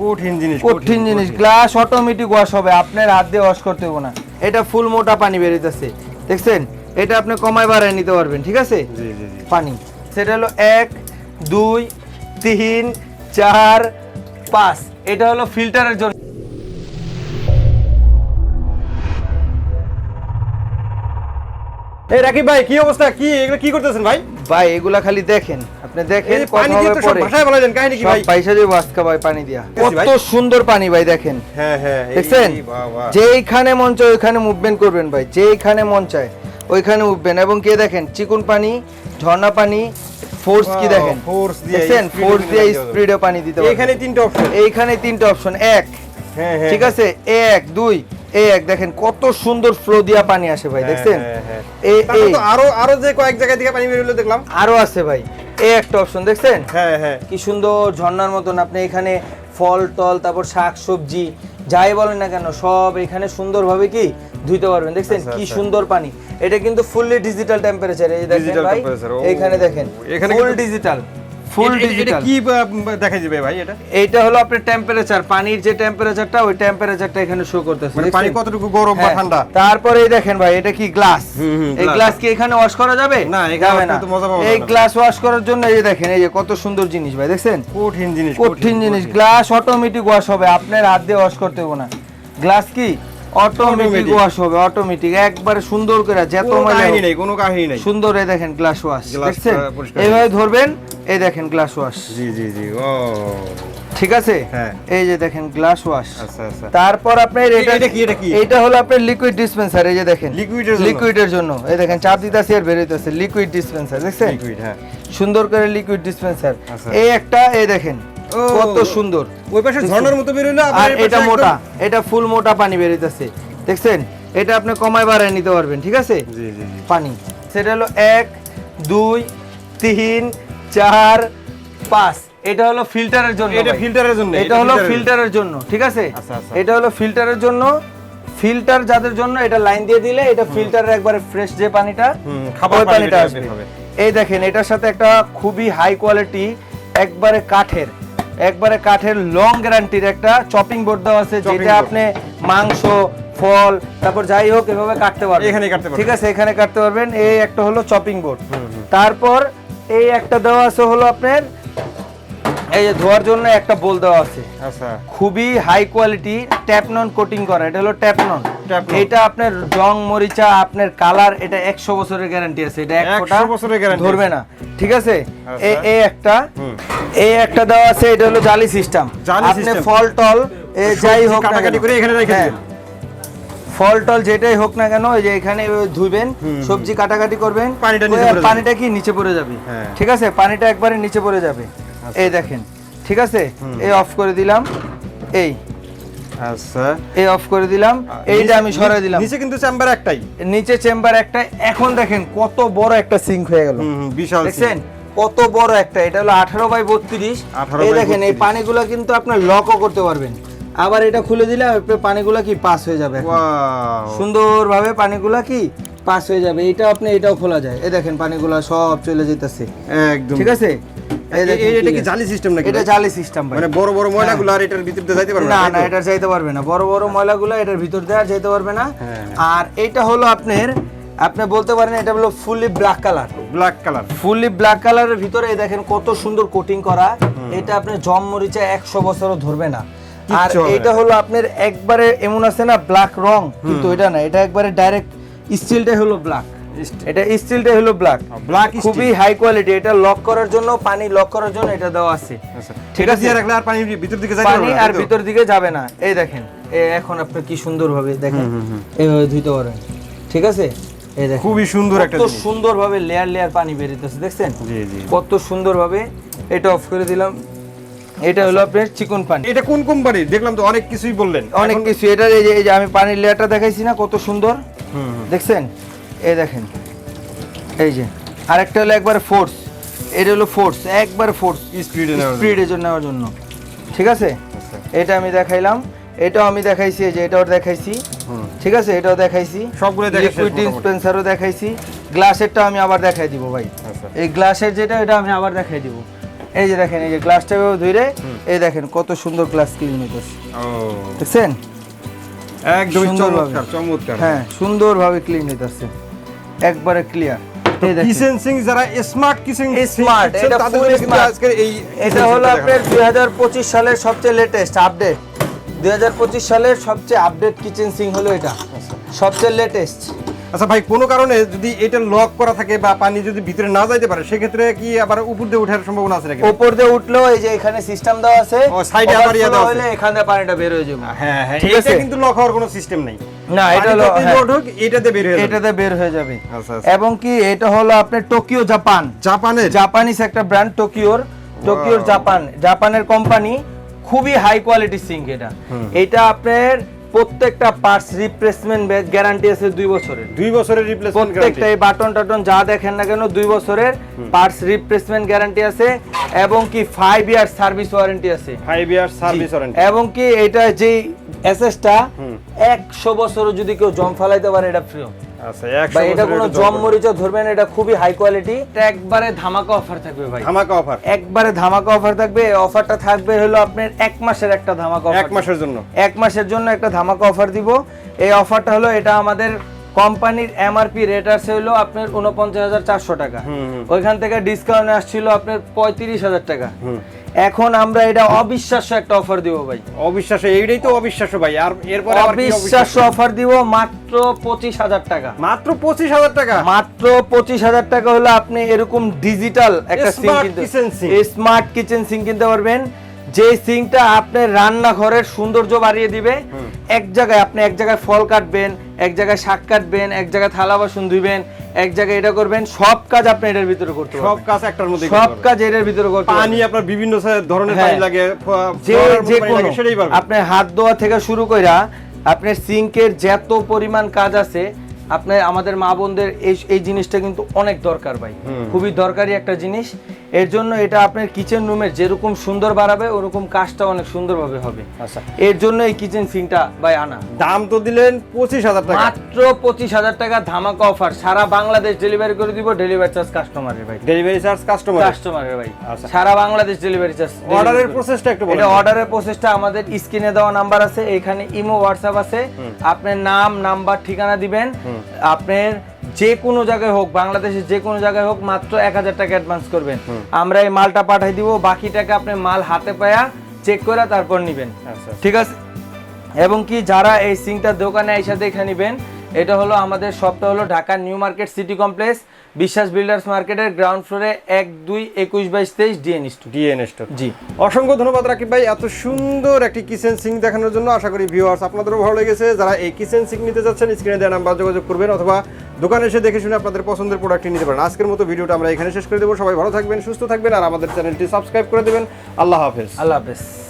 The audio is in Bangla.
কঠিন জিনিস কঠিন জিনিস। গ্লাস অটোমেটিক ওয়াশ হবে আপনার হাত দিয়ে ওয়াশ করতে হবে না। এটা ফুল মোটা পানি বেরোতেছে দেখছেন? এটা আপনি কমায় বাড়ায় নিতে পারবেন ঠিক আছে? পানি। সেটা হলো এক দুই তিন চার পাঁচ। এটা হলো ফিল্টারের জন্য এই রাকিব ভাই কি অবস্থা? কি এগুলো কি করতেছেন ভাই? ভাই এগুলা খালি দেখেন। আপনি দেখেন পানি দিয়ে তো সব ভাষায় বলা যান কাহিনী কি ভাই? পয়সা দিয়ে বাসকা ভাই পানি দিয়া। কত সুন্দর পানি ভাই দেখেন। হ্যাঁ হ্যাঁ দেখছেন? যেইখানে মন চায় ওইখানে মুভমেন্ট করবেন ভাই যেইখানে মন চায় ওইখানে উঠবেন। এবং কে দেখেন চিকুন পানি ঝর্ণা পানি ফোর্স কি দেখেন? force দিয়ে, speed ফোর্স দিয়ে স্পিডে পানি দিতে পারবেন এইখানে তিনটা অপশন এইখানে তিনটা অপশন এক। হ্যাঁ হ্যাঁ। ঠিক আছে? এক দুই। এই এক দেখেন কত সুন্দর ফ্লো দিয়া পানি আসে ভাই হ্যাঁ, দেখছেন? হ্যাঁ, হ্যাঁ। এই এই। আরও আরও যে কয়েক জায়গা থেকে পানি বের হলো দেখলাম। আরও আছে ভাই এই একটা অপশন দেখছেন? হ্যাঁ হ্যাঁ। কি সুন্দর ঝর্ণার মতন আপনি এখানে ফল টল তারপর শাক সবজি যাই বলেন না কেন সব এখানে সুন্দরভাবে কি ধুইতে পারবেন দেখছেন? আচ্ছা, কি আচ্ছা। সুন্দর পানি। এটা কিন্তু ফুললি ডিজিটাল টেম্পারেচার এই দেখেন ভাই এখানে দেখেন এখানে ফুল ডিজিটাল ফুল ডিজিটাল কি দেখা যাবে ভাই এটা? হলো আপনার টেম্পারেচার পানির যে টেম্পারেচারটা ওই টেম্পারেচারটা এখানে শো করতেছে মানে পানি কতটুকু গরম বা হ্যাঁ, ঠান্ডা? তারপরে দেখেন ভাই এটা কি গ্লাস এই গ্লাস কি এখানে ওয়াশ করা যাবে? না, যাবে না। এই গ্লাস ওয়াশ করার জন্য এই দেখেন এই যে কত সুন্দর জিনিস ভাই দেখছেন? কঠিন জিনিস কঠিন জিনিস। গ্লাস অটোমেটিক ওয়াশ হবে আপনার হাত দিয়ে ওয়াশ করতে হবে না। গ্লাস কি? অটোমেটিক ওয়াশ হবে অটোমেটিক একবারে সুন্দর করে যত কাহিনী নেই কোনো কাহিনী নেই। সুন্দর এই দেখেন গ্লাস ওয়াশ দেখছেন? এইভাবে ধরবেন এই দেখেন গ্লাস ওয়াশ জি জি জি ও। ঠিক আছে? হ্যাঁ। এই যে দেখেন গ্লাস ওয়াশ আচ্ছা আচ্ছা। তারপর আপনার এটা কি, এটা কি? এটা হলো আপনার লিকুইড ডিসপেন্সার এই যে দেখেন। জন্য? লিকুইডের জন্য। এই দেখেন চাপ দিতেছি আর বেরোইতেছে লিকুইড ডিসপেন্সার দেখছেন? লিকুইড হ্যাঁ। সুন্দর করে লিকুইড ডিসপেন্সার আচ্ছা। এই একটা এই দেখেন। কত সুন্দর। ওই পাশে ঝর্ণার মতো বের হলো আর এটা মোটা এটা ফুল মোটা পানি বেরোইতেছে দেখছেন? এটা আপনি কমায় বাড়ায় নিতে পারবেন ঠিক আছে? জি জি পানি। সেটা হলো এক দুই তিন চার পাঁচ। এটা হলো ফিল্টারের জন্য এটা ফিল্টারের জন্য এটা হলো ফিল্টারের জন্য। ঠিক আছে? আচ্ছা, আচ্ছা। এটা হলো ফিল্টারের জন্য। ফিল্টার যাদের জন্য এটা লাইন দিয়ে দিলে এটা ফিল্টারের একবারে ফ্রেশ যে পানিটা খাবার পানিটা আসবে। এই দেখেন এটার সাথে একটা খুবই হাই কোয়ালিটি একবারে কাঠের একবারে কাঠের লং গ্যারান্টির একটা চপিং বোর্ড দেওয়া আছে যেটা আপনি মাংস ফল তারপর যাই হোক এভাবে কাটতে পারবেন। এখানেই কাটতে পারবেন। ঠিক আছে এখানে কাটতে পারবেন। এই একটা হলো চপিং বোর্ড তারপর এই একটা দেওয়া আছে হলো আপনার এই যে ধোয়ার জন্য একটা বোল দেওয়া আছে। আচ্ছা। খুবই হাই কোয়ালিটি ট্যাপনন কোটিং করা। এটা হলো ট্যাপনন। এটা আপনার রং মরিচা আপনার কালার এটা একশো বছরের গ্যারান্টি আছে। এটা এক 100 বছরের guarantee ধরবে না। ঠিক আছে? আচ্ছা। এই এই একটা। এই একটা দেওয়া আছে এটা হলো জালি সিস্টেম আপনি ফল টল এ যাই হোক কাটাকাটি করে এখানে রেখে হ্যাঁ। ফল টল যেটাই হোক না কেন যে এখানে ধুইবেন সবজি কাটাকাটি করবেন পানিটা কি নিচে পড়ে যাবে? হ্যাঁ। ঠিক আছে? পানিটা একবারে নিচে পড়ে যাবে। এই দেখেন। ঠিক আছে? এই অফ করে দিলাম। এই। আচ্ছা এই অফ করে দিলাম এইটা আমি সরাই দিলাম। নিচে কিন্তু চেম্বার একটাই। নিচে চেম্বার একটাই। এখন দেখেন কত বড় একটা সিঙ্ক হয়ে গেল। বিশাল দেখছেন? কত বড় একটা এটা হলো আঠারো বাই বত্রিশ। এই দেখেন এই পানিগুলো কিন্তু আপনার লকও করতে পারবেন। আবার এটা খুলে দিলে পানি পানিগুলো কি পাস হয়ে যাবে সুন্দর ভাবে সুন্দরভাবে পানিগুলা কি পাস হয়ে যাবে এটা আপনি এটাও খোলা যায়। এই দেখেন পানিগুলা সব চলে যেতেছে। একদম। ঠিক আছে? এই এ- দেখেন এ- এটা কি জালি সিস্টেম নাকি এটা জালি সিস্টেম মানে বড় বড় ময়লাগুলো আর এটার ভিতর দিয়ে যাইতে পারবে না না এটা যাইতে পারবে না। বড় বড় ময়লাগুলো এটার ভিতর দেওয়া যেতে পারবে না। আর এটা হলো আপনার আপনি বলতে পারেন এটা হলো fully black colour black colour fully black কালারের ভিতরে দেখেন কত সুন্দর কোটিং করা। এটা আপনি জম মরিচা একশো বছরও ধরবে না। আর এটা হলো আপনার একবারে এমন আছে না ব্ল্যাক রং কিন্তু এটা না এটা একবারে ডাইরেক্ট স্টিলটাই হলো ব্ল্যাক এটা স্টিলটাই হলো ব্ল্যাক ব্ল্যাক খুবই হাই কোয়ালিটি এটা লক করার জন্য পানি লক করার জন্য এটা দেওয়া আছে। ঠিক আছে। রাখলে আর পানি ভিতর দিকে যাইতে পানি আর ভিতর দিকে যাবে না। এই দেখেন এখন আপনি কি সুন্দর ভাবে দেখেন। এইভাবে ধুইতে পারেন। ঠিক আছে? এই দেখেন খুবই সুন্দর একটা কত। সুন্দর ভাবে লেয়ার লেয়ার পানি বেরিতেছে দেখছেন? জি জি। কত সুন্দর ভাবে এটা অফ করে দিলাম। এটা হলো আপনার চিকন পানি। এটা কোন কোম্পানি দেখলাম তো অনেক কিছুই বললেন। অনেক কিছু। এটা এই যে এই যে আমি পানির লেয়ারটা দেখাইছি না কত সুন্দর। দেখছেন? এই দেখেন। এই যে আরেকটা হলো একবার ফোর্স এটা হলো ফোর্স একবার ফোর্স স্পিডে স্পিডের জন্য। নেওয়ার জন্য। ঠিক আছে? আচ্ছা। এটা আমি দেখাইলাম। এটাও আমি দেখাইছি এই যে এটাও দেখাইছি। ঠিক আছে? এটাও দেখাইছি। সবগুলো লিকুইড ডিসপেন্সারও দেখাইছি। গ্লাসেরটা আমি আবার দেখাই দিব ভাই। আচ্ছা। এই গ্লাসের যেটা এটা আমি আবার দেখাই দিব। এই যে দেখেন এই যে গ্লাসটা ধরে এই দেখেন কত সুন্দর গ্লাস ক্লিন হইতেছে। ও। দেখছেন? একদমই। চমৎকার চমৎকার। হ্যাঁ সুন্দরভাবে ক্লিন হইতেছে। একবারে ক্লিয়ার এই দেখেন। কিচেন যারা স্মার্ট কিচেন Smart, এটা কিন্তু smart। আজকের এই এটা হলো আপনার দুই হাজার পঁচিশ সালের সবচেয়ে লেটেস্ট আপডেট দুই হাজার পঁচিশ সালের সবচেয়ে আপডেট কিচেন সিং হলো এটা। সবচেয়ে লেটেস্ট আচ্ছা ভাই কোনো কারণে যদি এটা লক করা থাকে বা পানি যদি ভিতরে না যাইতে পারে সেক্ষেত্রে কি আবার উপর দিয়ে ওঠার সম্ভাবনা আছে নাকি? উপর দিয়ে উঠল এই যে এখানে সিস্টেম দেওয়া আছে ও, এ আবার ইয়ে দেওয়া আছে। এখান থেকে পানিটা বের হয়ে যাবে। হ্যাঁ হ্যাঁ ঠিক এটা আছে। কিন্তু লক হওয়ার কোনো সিস্টেম নেই। না এটা হলো যতই হ্যাঁ, হোক, এটাতে বের হয়ে যাবে। এটাতে বের হয়ে যাবে। আচ্ছা, আচ্ছা। এবং কি এটা হলো আপনার টোকিও জাপান জাপানের? জাপানিজ একটা ব্র্যান্ড টোকিওর টোকিওর জাপান জাপানের কোম্পানি খুবই হাই কোয়ালিটি সিঙ্ক এটা। এটা আপনার প্রত্যেকটা পার্টস রিপ্লেসমেন্ট গ্যারান্টি আছে দুই বছরের। দুই বছরের রিপ্লেসমেন্ট প্রত্যেকটা এই বাটন টাটন যা দেখেন না কেন দুই বছরের পার্টস রিপ্লেসমেন্ট গ্যারান্টি আছে এবং কি ফাইভ ইয়ার সার্ভিস ওয়ারেন্টি আছে। ফাইভ ইয়ার সার্ভিস ওয়ারেন্টি এবং কি এটা যে এসএসটা একশো বছরও যদি কেউ জম ফেলাইতে পারে এটা ফ্রি আচ্ছা এটা কোনো জম। মরিচা ধরবেন এটা খুবই হাই কোয়ালিটি এটা একবারে ধামাকা অফার থাকবে ভাই। ধামাকা অফার একবারে ধামাকা অফার থাকবে অফারটা থাকবে হলো আপনার এক মাসের একটা ধামাকা এক মাসের জন্য। এক মাসের জন্য একটা ধামাকা অফার দিব। এই অফারটা হলো এটা আমাদের কোম্পানির এমআরপি রেট আছে হলো আপনার উনপঞ্চাশ হাজার চারশো টাকা। ওইখান থেকে ডিসকাউন্ট আসছিল আপনার পঁয়ত্রিশ হাজার টাকা। এখন আমরা এটা অবিশ্বাস্য একটা অফার দিব ভাই। অবিশ্বাস্য এইটাই তো অবিশ্বাস্য ভাই। আর এরপরে অবিশ্বাস অবিশ্বাস্য অফার দিব মাত্র পঁচিশ হাজার টাকা। মাত্র পঁচিশ হাজার টাকা? মাত্র পঁচিশ হাজার টাকা হলে আপনি এরকম ডিজিটাল একটা সিং Smart কিনতে স্মার্ট কিচেন সিম কিনতে পারবেন। যে সিংটা আপনার রান্নাঘরের সৌন্দর্য বাড়িয়ে দিবে এক জায়গায় আপনি এক জায়গায় ফল কাটবেন এক জায়গায় শাক কাটবেন এক জায়গায় থালা বাসন ধুইবেন এক জায়গায় এটা করবেন সব কাজ আপনি এটার ভিতরে করতে সব কাজ একটার মধ্যে সব কাজ এটার ভিতরে করতে পানি আপনার বিভিন্ন ধরনের হ্যাঁ। পানি লাগে যে যে কোনো আপনার হাত ধোয়া থেকে শুরু কইরা আপনার সিঙ্কের যত পরিমাণ কাজ আছে আপনার আমাদের মা বোনদের এই এই জিনিসটা কিন্তু অনেক দরকার ভাই। খুবই দরকারি একটা জিনিস। এর জন্য এটা আপনার কিচেন রুমের যেরকম সুন্দর বাড়াবে ওরকম কাজটা অনেক সুন্দরভাবে হবে। আচ্ছা। এর জন্য এই কিচেন সিঙ্কটা ভাই আনা। দাম তো দিলেন পঁচিশ হাজার টাকা। মাত্র পঁচিশ হাজার টাকা ধামাকা অফার সারা বাংলাদেশ ডেলিভারি করে দিব ডেলিভারি চার্জ কাস্টমারের ভাই। ডেলিভারি চার্জ কাস্টমার কাস্টমারের ভাই। আচ্ছা। সারা বাংলাদেশ ডেলিভারি চার্জ অর্ডারের প্রসেসটা একটু এটা অর্ডারের প্রসেসটা আমাদের স্ক্রিনে দেওয়া নাম্বার আছে এখানে ইমো হোয়াটসঅ্যাপ আছে। আপনার নাম নাম্বার ঠিকানা দিবেন। আপনার যে কোনো জায়গায় হোক বাংলাদেশের যে কোনো জায়গায় হোক মাত্র এক হাজার টাকা অ্যাডভান্স করবেন। আমরা এই মালটা পাঠাই দিব বাকি টাকা আপনি মাল হাতে পায়া চেক করে তারপর নিবেন। আচ্ছা। ঠিক আছে? এবং কি যারা এই সিংটা দোকানে এসে দেখে নেবেন এটা হলো আমাদের শপটা হলো Dhaka new market city complex Biswas builders মার্কেটের গ্রাউন্ড ফ্লোরে এক দুই একুশ বাইশ তেইশ ডিএন স্টুডিও ডিএনএ স্টোর জি। অসংখ্য ধন্যবাদ রাকিব ভাই এত সুন্দর একটি কিচেন সিং দেখানোর জন্য। আশা করি ভিউয়ার্স আপনাদেরও ভালো লেগেছে। যারা এই কিচেন সিং নিতে যাচ্ছেন স্ক্রিনে দেওয়া নাম্বার যোগাযোগ করবেন অথবা দোকানে এসে দেখে শুনে আপনাদের পছন্দের প্রোডাক্টটি নিতে পারেন। আজকের মতো ভিডিওটা আমরা এখানে শেষ করে দেবো। সবাই ভালো থাকবেন সুস্থ থাকবেন আর আমাদের চ্যানেলটি সাবস্ক্রাইব করে দেবেন। আল্লাহ হাফেজ। আল্লাহ হাফেজ।